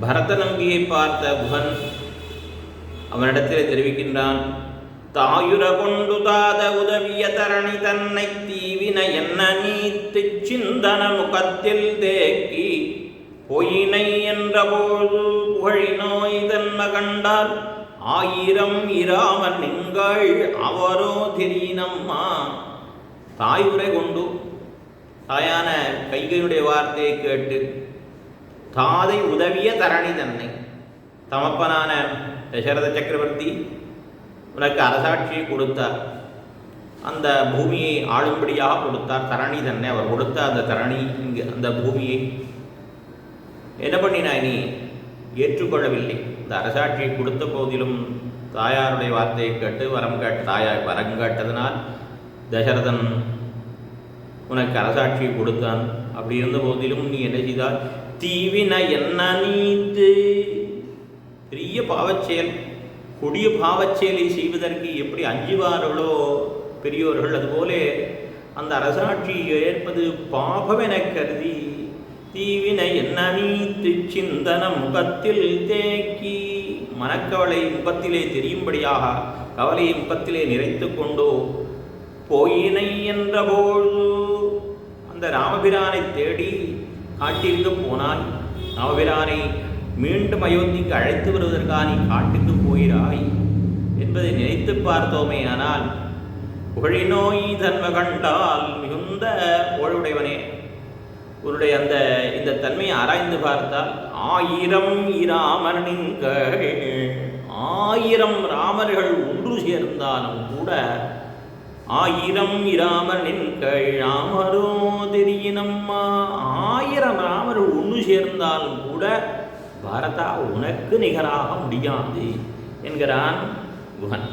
பரத நம்பியை பார்த்த குகன் அவனிடத்தில் தெரிவிக்கின்றான் தாயுர கொண்டு தாத உதவிய தரணி தன்னை தீவின என்ன நீத்து சிந்தன முகத்தில் தேக்கி பொயினை என்றபோது புகழினோய் தன்ம கண்டால் ஆயிரம் இராமன் நீங்கள் அவரோ திரீனம்மா தாயுரை கொண்டு தாயான கைகையுடைய வார்த்தையை கேட்டு தாதை உதவிய தரணி தன்னை. தமப்பனான தசரத சக்கரவர்த்தி உனக்கு அரசாட்சியை கொடுத்தார். அந்த பூமியை ஆளும்படியாக கொடுத்தார் தரணி தன்னை. அவர் கொடுத்த அந்த தரணி இங்கு அந்த பூமியை. என்ன பண்ணினாய் நீ? ஏற்றுக்கொள்ளவில்லை. இந்த அரசாட்சியை கொடுத்த போதிலும் தாயாருடைய வார்த்தையை கேட்டு வரம் கேட்ட தாயார் வரம் கேட்டதனால் தசரதன் உனக்கு அரசாட்சியை கொடுத்தான். அப்படி இருந்த போதிலும் நீ என்ன செய்தால் தீவின என்ன நீத்து பெரிய பாவச்செயல் கொடிய பாவச்செயலை செய்வதற்கு எப்படி அஞ்சுவார்களோ பெரியோர்கள் அதுபோல அந்த அரசாட்சியை ஏற்பது பாபம் என கருதி தீவினை என்ன நீத்து சிந்தன முகத்தில் தேக்கி மனக்கவலை முகத்திலே தெரியும்படியாக கவலையை முகத்திலே நிறைத்து கொண்டோ போயினை என்ற அந்த ராமபிரானை தேடி காட்டிற்கு போனாய். ராமபிரானை மீண்டும் அயோத்திக்கு அழைத்து வருவதற்காக நீ காட்டுக்கு போகிறாய் என்பதை நினைத்து பார்த்தோமே. ஆனால் புகழினோய் தன்ம கண்டால் மிகுந்த புகழுடையவனே. உன்னுடைய அந்த இந்த தன்மையை ஆராய்ந்து பார்த்தால் ஆயிரம் இராமர்கள் ஆயிரம் ராமர்கள் ஒன்று சேர்ந்தாலும் கூட ஆயிரம் இராமனின் கழாமரும் தெரியினம்மா. ஆயிரம் ராமர்கள் ஒன்று சேர்ந்தாலும் கூட பாரதா உனக்கு நிகராக முடியாது என்கிறான் குஹன்